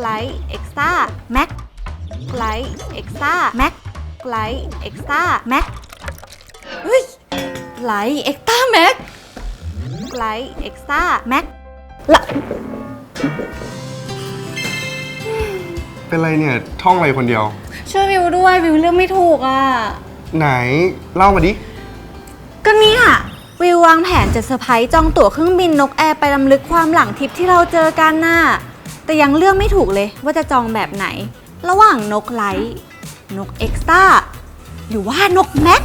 ไลท์เอ็กซ์ต้าแม็กไลท์เอ็กซ์ต้าแม็กไลท์เอ็กซ์ต้าแม็กเฮ้ยไลท์เอ็กซ์ต้าแม็กไลท์เอ็กซ์ต้าแม็กละเป็นไรเนี่ย ท่องอะไรคนเดียว ช่วยวิวด้วยวิวเลือกไม่ถูกอะ ไหน เล่ามาดิ ก็เนี่ยวิววางแผนจะเซอร์ไพรส์จองตั๋วเครื่องบินนกแอร์ไปลำลึกความหลังทริปที่เราเจอกันน่ะ แต่ยังเลือกไม่ถูกเลยว่าจะจองแบบไหน ระหว่างนกไลท์นกเอ็กซ์ต้าหรือว่านกแม็ก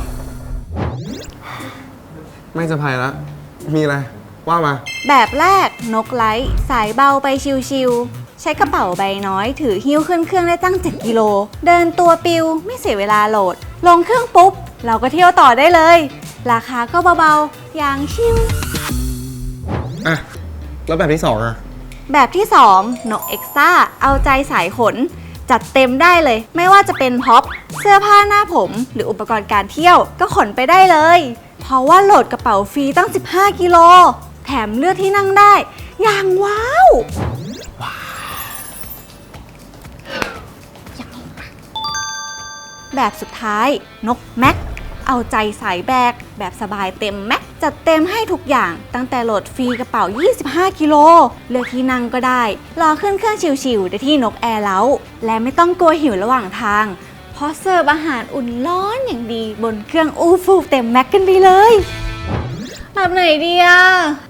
ไม่จะภัยละมีอะไร ว่ามา แบบแรกนกไลท์สายเบาไปชิวๆ ใช้กระเป๋าใบน้อย ถือหิ้วขึ้นเครื่องได้ตั้ง 7 กิโล เดินตัวปิวไม่เสียเวลาโหลด ลงเครื่องปุ๊บ เราก็เที่ยวต่อได้เลย ราคาก็เบาๆ อย่างชิวอะ แล้วแบบที่สองอะ แบบที่ 2 นกเอ็กซ์ต้าเอาใจสายขน จัดเต็มได้เลย ไม่ว่าจะเป็นพ็อป เสื้อผ้าหน้าผม หรืออุปกรณ์การเที่ยวก็ขนไปได้เลย เพราะว่าโหลดกระเป๋าฟรีตั้ง 15 กิโล แถมเลือกที่นั่งได้ อย่างว้าวแบบสุดท้าย นกแม็ก เอาใจสายแบก แบบสบายเต็มแม็กจัดเต็มให้ทุกอย่าง ตั้งแต่โหลดฟรีกระเป๋า 25 กิโล เลือกที่นั่งก็ได้ รอขึ้นเครื่องชิวๆได้ที่นกแอร์เล้า และไม่ต้องกลัวหิวระหว่างทาง เพราะเสิร์ฟอาหารอุ่นร้อนอย่างดีบนเครื่องอูฟูเต็มแม็กกันไปเลยแบบไหนดีอะ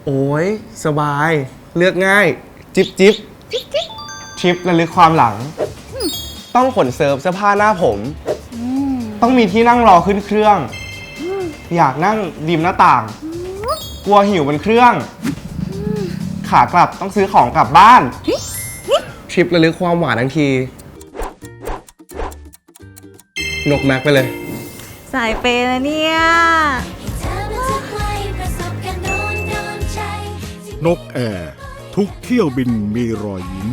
โอ้ยสบาย เลือกง่าย จิบจิบทริประลึกความหลัง ต้องขนเซิร์ฟเสื้อผ้าหน้าผม ต้องมีที่นั่งรอขึ้นเครื่อง อยากนั่งริมหน้าต่าง กลัวหิวบนเครื่อง ขากลับต้องซื้อของกลับบ้าน ทริประลึกความหวานทั้งที นกแม็กไปเลย สายเปย์นะเนี่ยเธอมาทุกวัยประสบการณ์โดนโดนใจนกแอร์ทุกเที่ยวบินมีรอยยิ้ม